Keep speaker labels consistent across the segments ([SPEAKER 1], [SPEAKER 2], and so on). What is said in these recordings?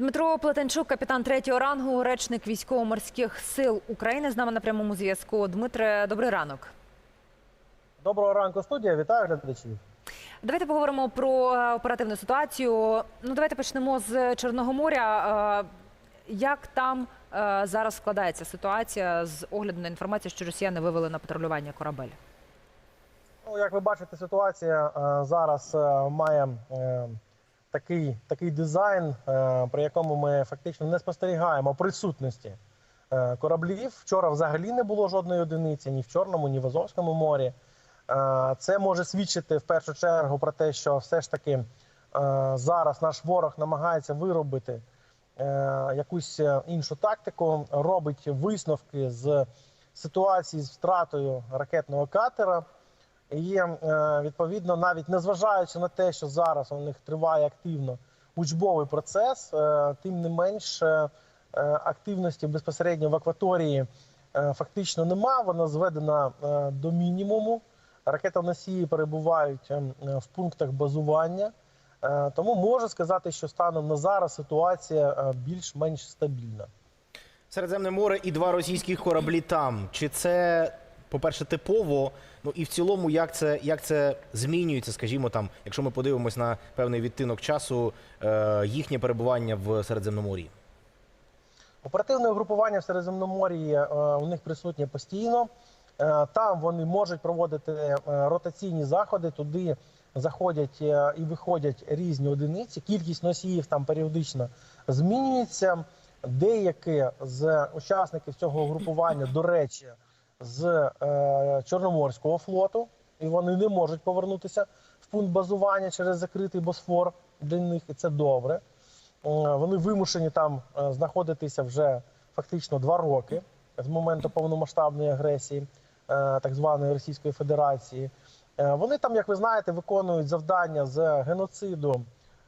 [SPEAKER 1] Дмитро Плетенчук, капітан третього рангу, речник військово-морських сил України. З нами на прямому зв'язку. Дмитре, добрий ранок.
[SPEAKER 2] Доброго ранку, студія. Вітаю глядачів.
[SPEAKER 1] Давайте поговоримо про е, оперативну ситуацію. Ну, давайте почнемо з Чорного моря. Е, Як там е, зараз складається ситуація з огляду на інформацію, що росіяни вивели на патрулювання корабель?
[SPEAKER 2] Ну, як ви бачите, ситуація зараз має такий, такий дизайн, е, при якому ми фактично не спостерігаємо присутності е, кораблів. Вчора взагалі не було жодної одиниці ні в Чорному, ні в Азовському морі. Е, Це може свідчити в першу чергу про те, що все ж таки зараз наш ворог намагається виробити якусь іншу тактику, робить висновки з ситуації з втратою ракетного катера. І е, відповідно, навіть незважаючи на те, що зараз у них триває активно учбовий процес, е, тим не менш е, активності безпосередньо в акваторії фактично нема. Вона зведена до мінімуму. Ракетоносії перебувають в пунктах базування. Тому можу сказати, що станом на зараз ситуація більш-менш стабільна.
[SPEAKER 3] Середземне море і два російських кораблі там. Чи це, по-перше, типово? Ну і в цілому, як це, як це змінюється, скажімо, там, якщо ми подивимось на певний відтинок часу, е, їхнє перебування в Середземномор'ї?
[SPEAKER 2] Оперативне угрупування в Середземномор'ї е, у них присутнє постійно. Е, Там вони можуть проводити е, ротаційні заходи. Туди заходять е, і виходять різні одиниці. Кількість носіїв там періодично змінюється. Деякі з учасників цього угрупування, до речі, з е, Чорноморського флоту, і вони не можуть повернутися в пункт базування через закритий босфор. Для них і це добре. Е, Вони вимушені там е, знаходитися вже фактично два роки з моменту повномасштабної агресії е, так званої Російської Федерації. Е, Вони там, як ви знаєте, виконують завдання з геноциду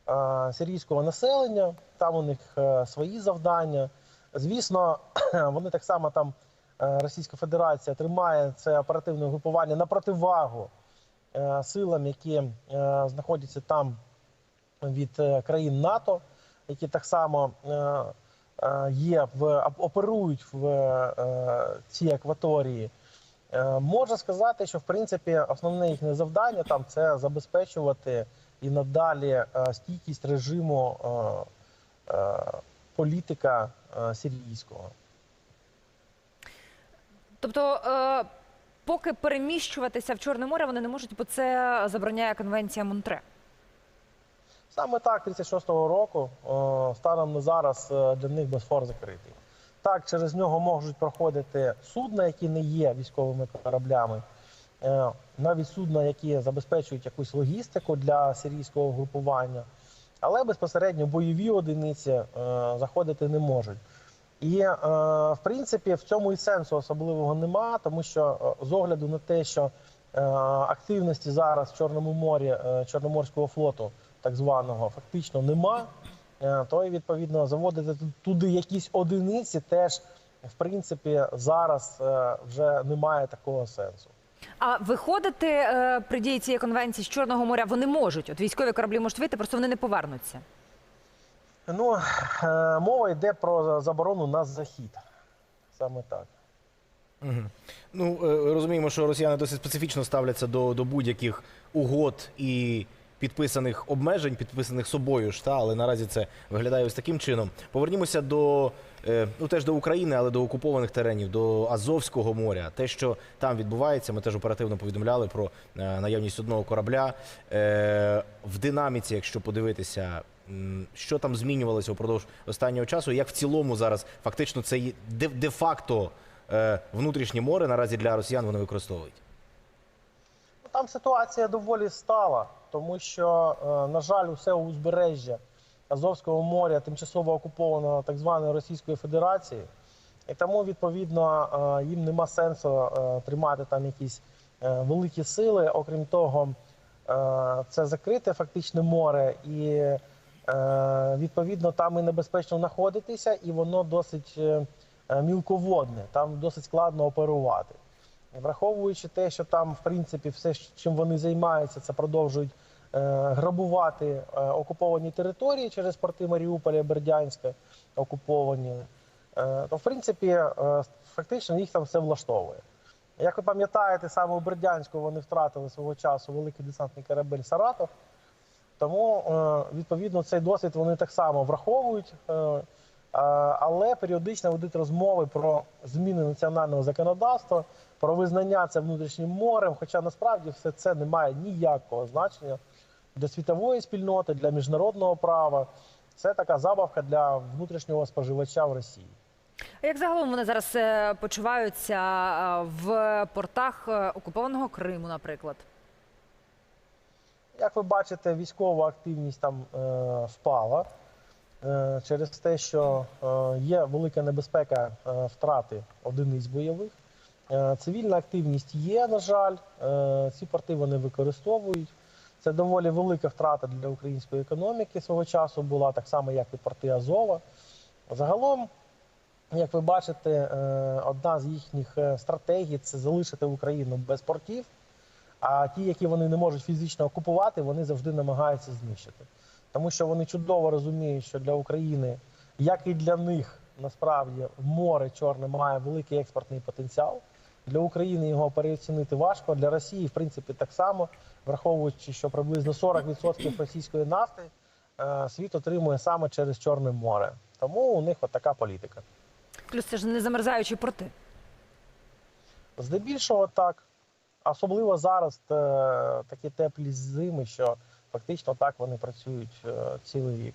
[SPEAKER 2] е, сирійського населення. Там у них е, свої завдання. Звісно, вони так само там Російська Федерація тримає це оперативне групування на противагу е, силам, які е, знаходяться там від е, країн НАТО, які так само е, е, є в оперують в е, цій акваторії. Е, Можна сказати, що в принципі основне їхнє завдання там це забезпечувати і надалі е, стійкість режиму е, е, політика е, сирійського.
[SPEAKER 1] Тобто, е, поки переміщуватися в Чорне море вони не можуть, бо це забороняє конвенція Монтре.
[SPEAKER 2] Саме так, 36-го року, е, станом на зараз е, для них Босфор закритий. Так, через нього можуть проходити судна, які не є військовими кораблями, е, навіть судна, які забезпечують якусь логістику для сирійського групування, але безпосередньо бойові одиниці е, заходити не можуть. І е, в принципі в цьому і сенсу особливого нема, тому що е, з огляду на те, що е, активності зараз в Чорному морі Чорноморського флоту, так званого, фактично нема, е, то і відповідно заводити туди якісь одиниці теж в принципі зараз вже немає такого сенсу.
[SPEAKER 1] А виходити при дії цієї конвенції з Чорного моря вони можуть. От військові кораблі можуть вийти, просто вони не повернуться.
[SPEAKER 2] Ну е, мова йде про заборону на захід. Саме так.
[SPEAKER 3] Угу. Ну, е, розуміємо, що росіяни досить специфічно ставляться до, до будь-яких угод і підписаних обмежень, підписаних собою ж, та, але наразі це виглядає ось таким чином. Повернімося до, е, ну, теж до України, але до окупованих теренів, до Азовського моря. Те, що там відбувається, ми теж оперативно повідомляли про наявність одного корабля. В динаміці, якщо подивитися, що там змінювалося упродовж останнього часу, як в цілому зараз фактично це де- де-факто е, внутрішнє море наразі для росіян вони використовують.
[SPEAKER 2] Ну, Там ситуація доволі стала, тому що, е, на жаль, усе узбережжя Азовського моря тимчасово окуповано так званою Російською Федерацією. І тому, відповідно, е, їм нема сенсу е, тримати там якісь великі сили. Окрім того, це закрите фактично море, і відповідно там і небезпечно знаходитися, і воно досить е, е, мілководне, там досить складно оперувати. Враховуючи те, що там, в принципі, все, чим вони займаються, це продовжують грабувати е, окуповані території через порти Маріуполя Бердянська, окуповані, е, то в принципі е, фактично їх там все влаштовує. Як ви пам'ятаєте, саме у Бердянську вони втратили свого часу великий десантний корабель Саратов. Тому, е, відповідно, цей досвід вони так само враховують, е, е, але періодично ведуть розмови про зміни національного законодавства, про визнання це внутрішнім морем. Хоча насправді все це не має ніякого значення для світової спільноти, для міжнародного права. Це така забавка для внутрішнього споживача в Росії.
[SPEAKER 1] А як загалом вони зараз почуваються в портах окупованого Криму, наприклад?
[SPEAKER 2] Як ви бачите, військова активність там е, впала е, через те, що е, є велика небезпека е, втрати одиниць бойових. Е, цивільна активність є, на жаль, е, ці порти вони використовують. Це доволі велика втрата для української економіки свого часу була, так само, як і порти Азова. Загалом, як ви бачите, е, одна з їхніх е, стратегій це залишити Україну без портів. А ті, які вони не можуть фізично окупувати, вони завжди намагаються знищити. Тому що вони чудово розуміють, що для України, як і для них, насправді море Чорне має великий експортний потенціал. Для України його переоцінити важко. Для Росії, в принципі, так само, враховуючи, що приблизно 40% російської нафти е, світ отримує саме через Чорне море. Тому у них от така політика.
[SPEAKER 1] Плюс це ж не замерзаючі порти.
[SPEAKER 2] Здебільшого так. Особливо зараз е, такі теплі зими, що фактично так вони працюють е, цілий рік.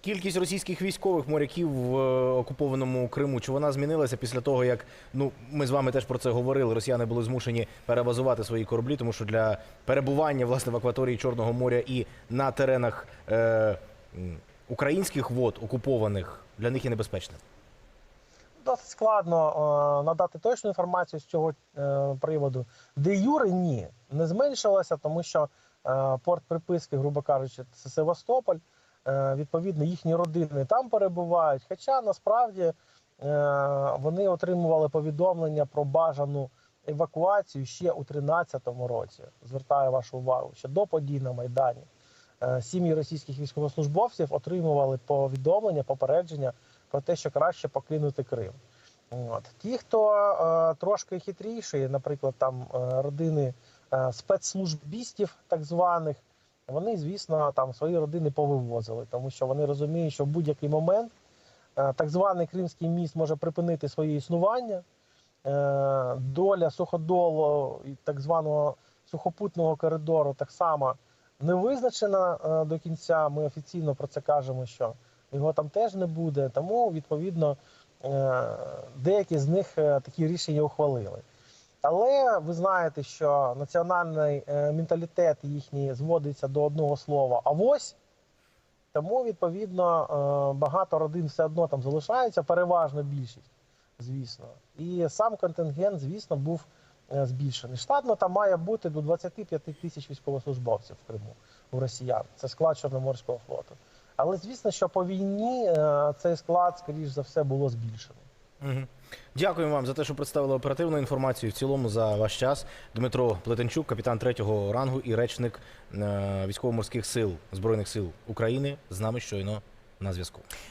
[SPEAKER 3] Кількість російських військових моряків в е, окупованому Криму чи вона змінилася після того, як ну ми з вами теж про це говорили. Росіяни були змушені перебазувати свої кораблі, тому що для перебування власне в акваторії Чорного моря і на теренах е, українських вод окупованих для них є небезпечним.
[SPEAKER 2] Досить складно е, надати точну інформацію з цього е, приводу. Де Юри ні, не зменшилося, тому що е, порт приписки, грубо кажучи, це Севастополь. Відповідно, їхні родини там перебувають. Хоча насправді вони отримували повідомлення про бажану евакуацію ще у 2013 році. Звертаю вашу увагу, що до подій на Майдані сім'ї російських військовослужбовців отримували повідомлення, попередження про те, що краще покинути Крим. От. Ті, хто е, трошки хитріші, наприклад, там е, родини е, спецслужбістів, так званих, вони, звісно, там свої родини повивозили, тому що вони розуміють, що в будь-який момент е, так званий Кримський міст може припинити своє існування. Е, доля суходолу і так званого сухопутного коридору так само не визначена е, до кінця. Ми офіційно про це кажемо, що його там теж не буде. Тому, відповідно, е, деякі з них е, такі рішення ухвалили. Але ви знаєте, що національний е, менталітет їхній зводиться до одного слова авось. Тому, відповідно, багато родин все одно там залишаються, переважно більшість, звісно. І сам контингент, звісно, був збільшений. Штатно там має бути до 25 тисяч військовослужбовців в Криму у росіян. Це склад Чорноморського флоту. Але звісно, що по війні е, цей склад, скоріш за все, було збільшено.
[SPEAKER 3] Угу. Дякуємо вам за те, що представили оперативну інформацію. В цілому за ваш час. Дмитро Плетенчук, капітан третього рангу і речник е, військово-морських сил збройних сил України, з нами щойно на зв'язку.